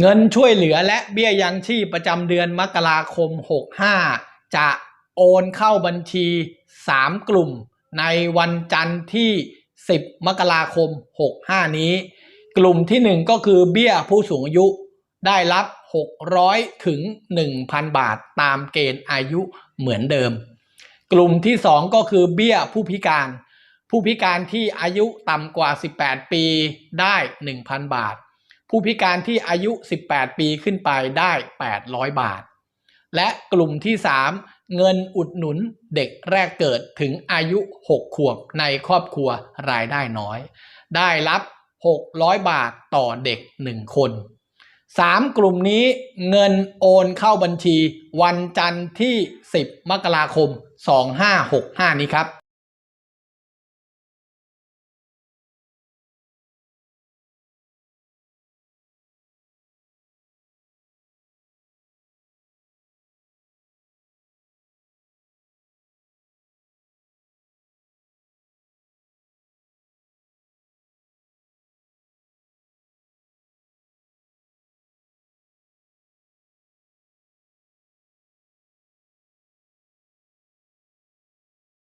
เงินช่วยเหลือและเบี้ยยังชีพประจำเดือนมกราคม 65 จะโอนเข้าบัญชี 3 กลุ่ม ในวันจันทร์ที่ 10 มกราคม 65 นี้ กลุ่มที่ 1 ก็คือเบี้ยผู้สูงอายุได้รับ 600 ถึง 1,000 บาทตามเกณฑ์อายุเหมือนเดิม กลุ่มที่ 2 ก็คือเบี้ยผู้พิการ ผู้พิการที่อายุต่ำกว่า 18 ปีได้ 1,000 บาท ผู้พิการที่อายุ 18 ปีขึ้นไปได้ 800 บาท และกลุ่มที่ 3 เงินอุดหนุนเด็กแรกเกิดถึงอายุ 6 ขวบในครอบครัวรายได้น้อย ได้รับ 600 บาทต่อเด็ก 1 คน 3 กลุ่มนี้เงินโอนเข้าบัญชีวันจันทร์ที่ 10 มกราคม 2565 นี้ครับ